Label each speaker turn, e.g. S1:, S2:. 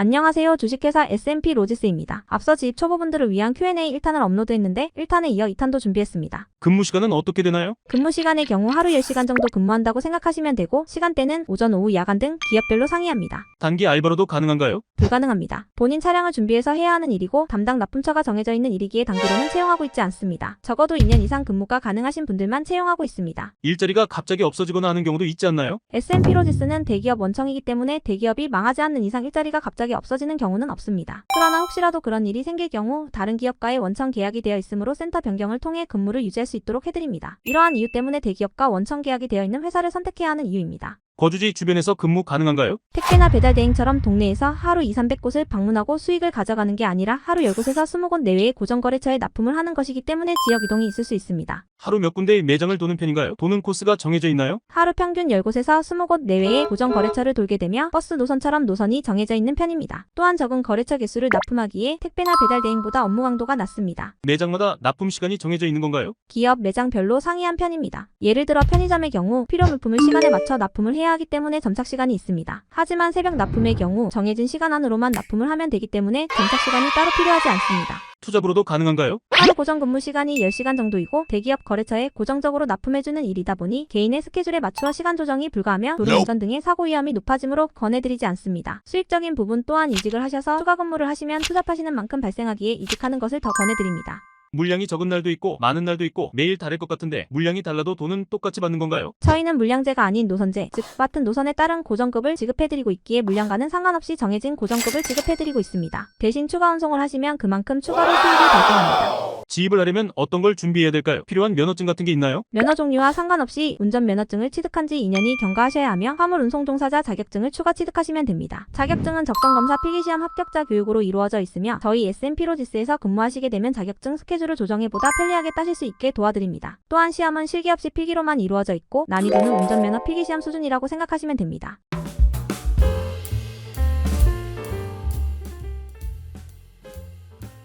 S1: 안녕하세요. 주식회사 S&P 로지스입니다. 앞서 지입 초보분들을 위한 Q&A 1탄을 업로드했는데 1탄에 이어 2탄도 준비했습니다.
S2: 근무 시간은 어떻게 되나요?
S1: 근무 시간의 경우 하루 10시간 정도 근무한다고 생각하시면 되고 시간대는 오전, 오후, 야간 등 기업별로 상이합니다.
S2: 단기 알바로도 가능한가요?
S1: 불가능합니다. 본인 차량을 준비해서 해야 하는 일이고 담당 납품처가 정해져 있는 일이기에 단기로는 채용하고 있지 않습니다. 적어도 2년 이상 근무가 가능하신 분들만 채용하고 있습니다.
S2: 일자리가 갑자기 없어지거나 하는 경우도 있지 않나요?
S1: S&P 로지스는 대기업 원청이기 때문에 대기업이 망하지 않는 이상 일자리가 갑자기 없어지는 경우는 없습니다. 그러나 혹시라도 그런 일이 생길 경우 다른 기업과의 원청 계약이 되어 있으므로 센터 변경을 통해 근무를 유지할 수 있도록 해드립니다. 이러한 이유 때문에 대기업과 원청 계약이 되어 있는 회사를 선택해야 하는 이유입니다.
S2: 거주지 주변에서 근무 가능한가요?
S1: 택배나 배달 대행처럼 동네에서 하루 2, 300곳을 방문하고 수익을 가져가는 게 아니라 하루 10곳에서 20곳 내외의 고정거래처에 납품을 하는 것이기 때문에 지역 이동이 있을 수 있습니다.
S2: 하루 몇 군데의 매장을 도는 편인가요? 도는 코스가 정해져 있나요?
S1: 하루 평균 10곳에서 20곳 내외의 고정 거래처를 돌게 되며 버스 노선처럼 노선이 정해져 있는 편입니다. 또한 적은 거래처 개수를 납품하기에 택배나 배달 대행보다 업무 강도가 낮습니다.
S2: 매장마다 납품 시간이 정해져 있는 건가요?
S1: 기업 매장별로 상이한 편입니다. 예를 들어 편의점의 경우 필요 물품을 시간에 맞춰 납품을 해야 하기 때문에 점착 시간이 있습니다. 하지만 새벽 납품의 경우 정해진 시간 안으로만 납품을 하면 되기 때문에 점착 시간이 따로 필요하지 않습니다.
S2: 투잡으로도 가능한가요?
S1: 하루 고정 근무 시간이 10시간 정도이고 대기업 거래처에 고정적으로 납품해주는 일이다 보니 개인의 스케줄에 맞추어 시간 조정이 불가하며 도로운전 등의 사고 위험이 높아지므로 권해드리지 않습니다. 수익적인 부분 또한 이직을 하셔서 추가 근무를 하시면 투잡하시는 만큼 발생하기에 이직하는 것을 더 권해드립니다.
S2: 물량이 적은 날도 있고 많은 날도 있고 매일 다를 것 같은데 물량이 달라도 돈은 똑같이 받는 건가요?
S1: 저희는 물량제가 아닌 노선제, 즉 같은 노선에 따른 고정급을 지급해드리고 있기에 물량과는 상관없이 정해진 고정급을 지급해드리고 있습니다. 대신 추가 운송을 하시면 그만큼 추가로 수익이 발생합니다.
S2: 지입을 하려면 어떤 걸 준비해야 될까요? 필요한 면허증 같은 게 있나요?
S1: 면허 종류와 상관없이 운전 면허증을 취득한 지 2년이 경과하셔야 하며 화물 운송 종사자 자격증을 추가 취득하시면 됩니다. 자격증은 적성 검사 필기시험 합격자 교육으로 이루어져 있으며 저희 S&P 로지스에서 근무하시게 되면 자격증 스케줄을 조정해 보다 편리하게 따실 수 있게 도와드립니다. 또한 시험은 실기 없이 필기로만 이루어져 있고 난이도는 운전 면허 필기시험 수준이라고 생각하시면 됩니다.